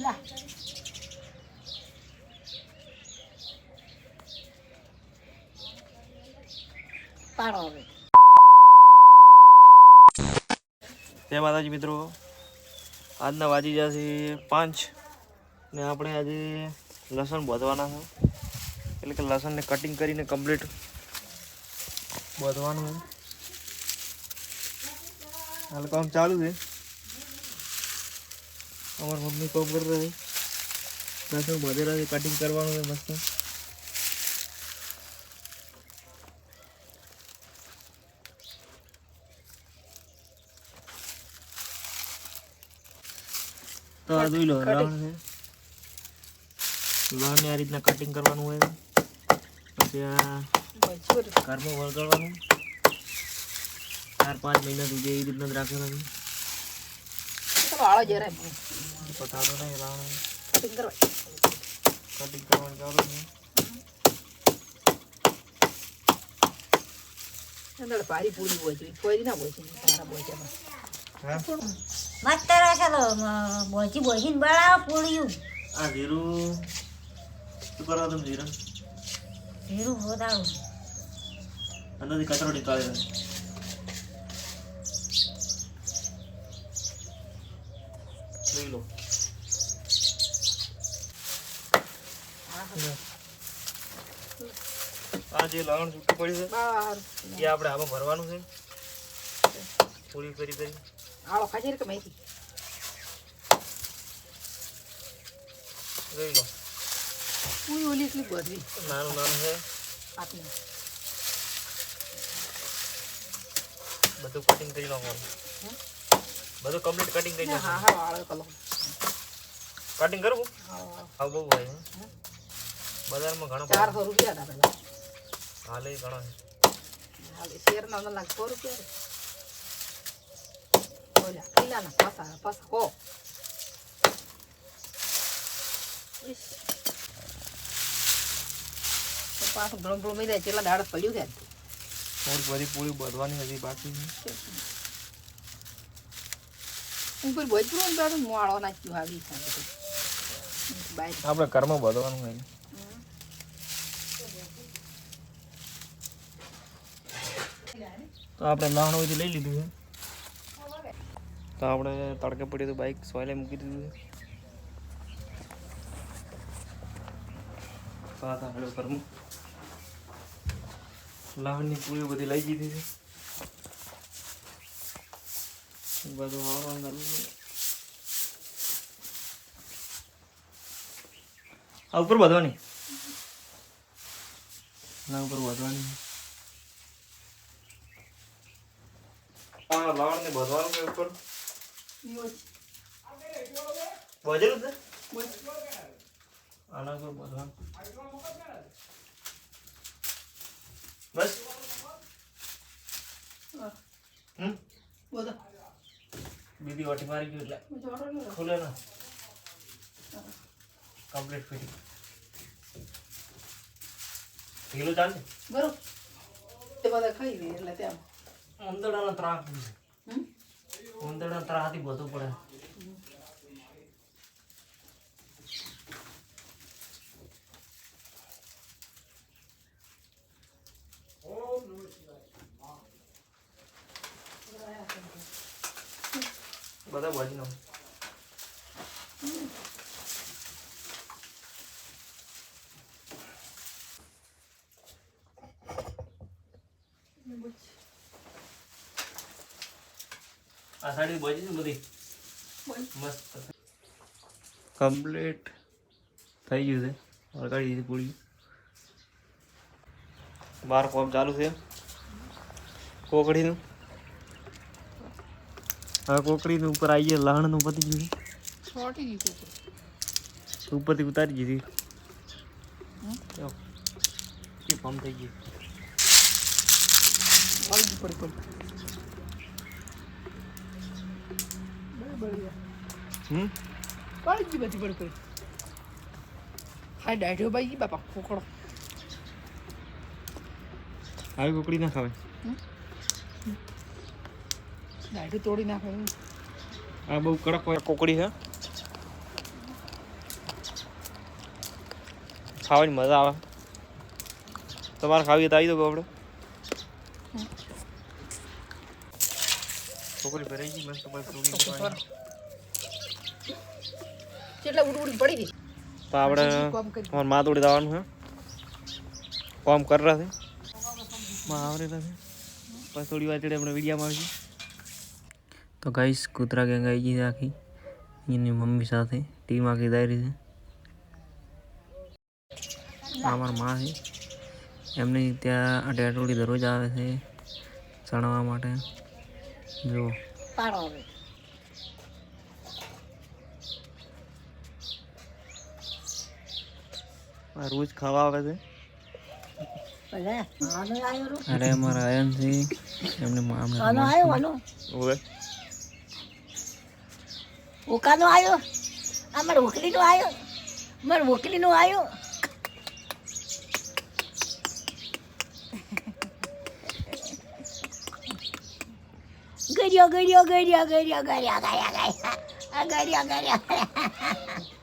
લા. પાડો જય માતાજી મિત્રો. આજના વાજી જશે પાંચ, ને આપણે આજે લસણ બોધવાના છે. એટલે કે લસણને કટિંગ કરીને કમ્પ્લીટ બોધવાનું છે. હાલ કામ ચાલુ છે. અમાર મમ્મી કામ કરી રહી. લસણ બધેલા છે કટિંગ કરવાનું છે મસ્ત. તો આ જોઈ લો લણ છે. લણને આ રીતના કટિંગ કરવાનું હોય. પછી આ મજૂર. ઘરમાં વળગાડવાનું. ચાર પાંચ મહિના સુધી એવી રીતના જ રાખવાનું ચલો પતાતો નહીં લણ કટિંગ કરવા કટિંગ કરવાનું છે અંદર પારી પૂરી હોય છે કોઈ ના હોય છે તારા બોય છે હા મસ્ત ચાલો બોજી બોજીને બળાવ પૂળ્યું આ જીરું. શું કરવા તમે જીરું? ભેરું હોદાવું અંદરથી કચરો નીકાળી દે લો. આ જે લવણ છૂટું પડ્યું છે એ આપણે આમાં ભરવાનું છે. પૂરી કરી કરી. આળો ખાજે કે મેથી જોઈ લો. પૂરી ઓલી એટલી બધી. નાનું નાનું છે. આપી બધું કટિંગ કરી નાખવાનું. બધું કમ્પ્લીટ કટિંગ કરી હા હા વાળ કલો કટિંગ કરવું? હા. હા બહુ હોય છે બજારમાં ઘણો ભાવ. ચારસો રૂપિયા હતા પેલા. હાલે ઘણો છે. હાલે શેર ના લાગ સો રૂપિયા ઓલા કિલ્લાના પાસા પાસા હો. પાછું ભ્રમ ભ્રમ થઈ જાય કેટલા પડ્યું છે? થોડી બધી પૂરી બધવાની હજી બાકી છે. ઉપર ભોજપુર દાડો મોળો નાખ્યું આવી આપણે કર્મ બધવાનું હોય તો આપણે લહણ હોય લઈ લીધું છે. તો આપણે તડકે પડી તો બાઈક સોયલે મૂકી દીધું છે. તો આ ઘરમાં. લહણની પૂરી બધી લઈ દીધી છે. બધું ચાલુ છે આ ઉપર વધવાની ના ઉપર વધવાની આ લાવણ ને વધવાનું છે ઉપર. વધેલું છે? આના ઉપર વધવાનું બસ. હમ? બોલો. બીજી વાટી મારી ગયું એટલે. ખુલે ને. કમ્પ્લીટ ફિટિંગ ઢીલું ચાલશે બરોબર તે બધા ખાઈ લે એટલે ત્યાં ઉંદરડાનો ત્રાક છે. હમ? થી ત્રાકથી બધું પડે. બધા બાજી નાખો આ સાડી બાજી છે બધી? મસ્ત. કમ્પ્લીટ થઈ ગયું છે. વળગાડી દીધી પૂરી. બાર કોપ ચાલુ છે. કોકડીનું. હવે કોકડીનું ઉપર આવી ગયા લહણનું પતી ગયું છોટી છે. ઉપરથી ઉતારી દીધી. એ ફોર્મ થઈ ગયું. પડી પડી હમ? પડી ગઈ બધી પડી પડી હા દાઢો બાઈ બાપા કોકડો આવી કોકડી ના ખાવે દાઢો તોડી નાખે. આ બહુ કડક હોય. કોકડી છે ખાવાની મજા આવે. તમારે ખાવી તો આવી દો આપણે. છોકરી ભરાઈ ગઈ મસ્ત મસ્ત કેટલા ઉડી ઉડી પડી ગઈ? તો આપણે કામ કરી માં તોડી દેવાનું છે કોમ કરી રહ્યા છે. માં આવરેલા છે. પછી થોડી વાર ચડે આપણે વિડીયામાં આવીશું. તો ગાઈશ કૂતરા ગેંગ આવી ગઈ આખી. એની મમ્મી સાથે ટીમ આખી દાયરી છે. આ અમારા માં છે. એમને ત્યાં અટેટોડી દરરોજ આવે છે ચણવા માટે. જો પાડો હવે આ રોજ ખાવા આવે છે. અરે અમારા આયન છે. એમને અમને આવ્યો ઓવે ઓકાનો આવ્યો આ મારે ઓકલીનો આવ્યો મારે ઓકલીનો આવ્યો ગર્યો ગર્યો ગર્યો ગર્યો ગર્યા ગર્યા ગર્યા ગર્યા ગર્યા